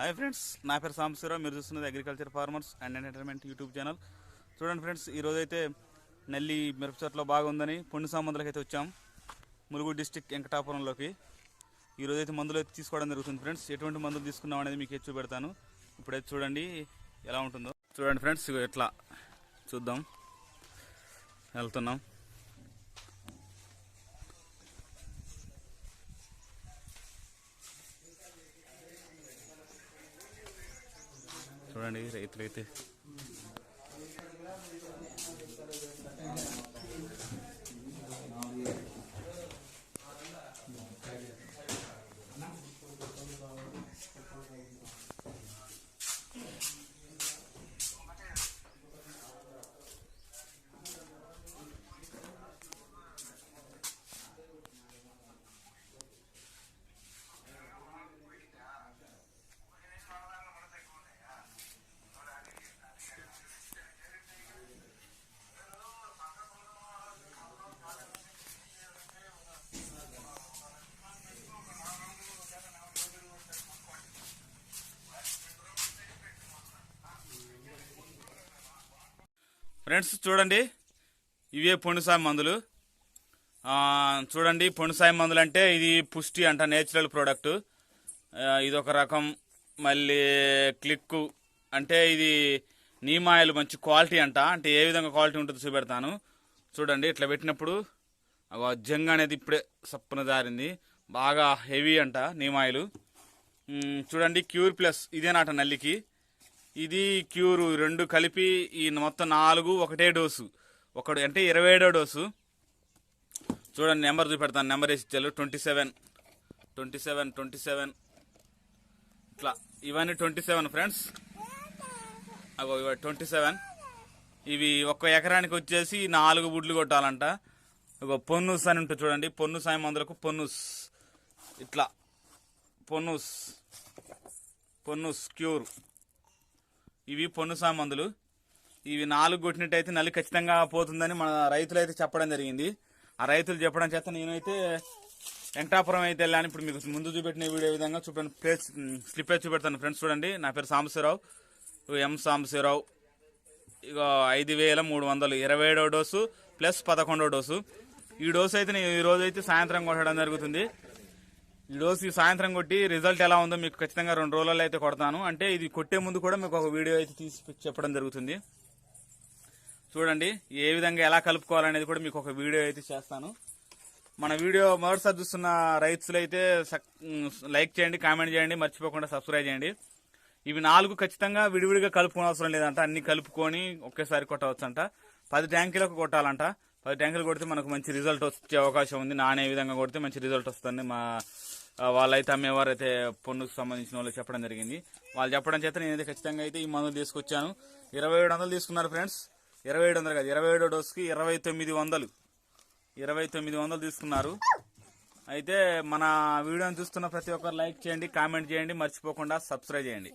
Hi friends నా పేరు సాంబశివరావు మీరు చూస్తున్నది agriculture farmers and entertainment YouTube channel చూడండి ఫ్రెండ్స్ ఈరోజైతే నెల్లి మిరప చెట్లో బాగుందని పొండు సంబంధాలకు అయితే వచ్చాం. ములుగు డిస్టిక్ వెంకటాపురంలోకి. ఈరోజైతే మందులు అయితే తీసుకోవడం జరుగుతుంది ఫ్రెండ్స్. ఎటువంటి మందులు తీసుకున్నాం అనేది మీకు చూపెడతాను పెడతాను. ఇప్పుడైతే చూడండి ఎలా ఉంటుందో. చూడండి ఫ్రెండ్స్ ఇట్లా ఎట్లా చూద్దాం. వెళ్తున్నాం. చూడండి రైతులైతే. ఫ్రెండ్స్ చూడండి. ఇవే పొండుసాయి మందులు. చూడండి పొండుసాయి మందులు అంటే ఇది పుష్టి అంట నేచురల్ ప్రోడక్ట్. ఇది ఒక రకం. మళ్ళీ క్లిక్కు అంటే ఇది నీమాయిల్ మంచి క్వాలిటీ అంట. అంటే ఏ విధంగా క్వాలిటీ ఉంటుందో చూపెడతాను. చూడండి ఇట్లా పెట్టినప్పుడు అగో జంగ అనేది ఇప్పుడే సప్పున జారింది. బాగా హెవీ అంట నీమాయిల్. చూడండి క్యూర్ ప్లస్ ఇదేనాట నల్లికి. ఇది క్యూరు. రెండు కలిపి ఈ మొత్తం నాలుగు ఒకటే డోసు. ఒకడు అంటే ఇరవై ఏడో డోసు. చూడండి నెంబర్ చూపెడతాను. నెంబర్ వేసి ఇచ్చారు twenty seven. Twenty seven twenty seven. ఇట్లా. ఇవన్నీ ట్వంటీ సెవెన్ ఫ్రెండ్స్. అగో ఇవ ట్వంటీ సెవెన్. ఇవి ఒక్క ఎకరానికి వచ్చేసి నాలుగు బుడ్లు కొట్టాలంట. ఒక పొన్నుస్ అని ఉంటుంది చూడండి. పొన్నుస్ సాయం మందులకు పొన్నుస్. ఇట్లా. పొన్నుస్. పొన్నుస్ క్యూర్. ఇవి పొన్ను సామందులు. ఇవి నాలుగు కొట్టినట్టయితే నల్లి ఖచ్చితంగా పోతుందని మన రైతులు అయితే చెప్పడం జరిగింది. ఆ రైతులు చెప్పడం చేత నేనైతే వెంకటాపురం అయితే వెళ్ళాను. ఇప్పుడు మీకు ముందు చూపెట్టిన వీడియో విధంగా చూపెను ప్లేస్ స్లిప్ అయితే చూపెడతాను ఫ్రెండ్స్ చూడండి. నా పేరు సాంబశివరావు. ఎం సాంబశివరావు. ఇక ఐదు వేల మూడు వందలు ఇరవై ఏడో డోసు ప్లస్ పదకొండో డోసు. ఈ డోసు అయితే నేను ఈరోజు అయితే సాయంత్రం కొట్టడం జరుగుతుంది. ఈ ఈ సాయంత్రం కొట్టి రిజల్ట్ ఎలా ఉందో మీకు ఖచ్చితంగా రెండు రోజుల్లో అయితే కొడతాను. అంటే ఇది కొట్టే ముందు కూడా మీకు ఒక వీడియో అయితే తీసి చెప్పడం జరుగుతుంది. చూడండి ఏ విధంగా ఎలా కలుపుకోవాలనేది కూడా మీకు ఒక వీడియో అయితే చేస్తాను. మన వీడియో మొదటిసారి చూస్తున్న రైతులు అయితే సక్- లైక్ చేయండి కామెంట్ చేయండి మర్చిపోకుండా సబ్స్క్రైబ్ చేయండి. ఇవి నాలుగు ఖచ్చితంగా విడివిడిగా కలుపుకోని అవసరం లేదంట. అన్ని కలుపుకొని ఒకేసారి కొట్టవచ్చు అంట పది ట్యాంకులకు కొట్టాలంట. పది ట్యాంకులు కొడితే మనకు మంచి రిజల్ట్ వచ్చే అవకాశం ఉంది. నానే విధంగా కొడితే మంచి రిజల్ట్ వస్తుంది మా వాళ్ళైతే అమ్మేవారైతే పన్నుకు సంబంధించిన వాళ్ళు చెప్పడం జరిగింది. వాళ్ళు చెప్పడం చేత నేనైతే ఖచ్చితంగా అయితే ఈ మందులు తీసుకొచ్చాను. ఇరవై ఏడు వందలు తీసుకున్నారు ఫ్రెండ్స్. ఇరవై ఏడు వందలు కాదు ఇరవై ఏడో డోస్కి ఇరవై తొమ్మిది వందలు. ఇరవై తొమ్మిది వందలు తీసుకున్నారు. అయితే మన వీడియోని చూస్తున్న ప్రతి ఒక్కరు లైక్ చేయండి కామెంట్ చేయండి. మర్చిపోకుండా సబ్స్క్రైబ్ చేయండి.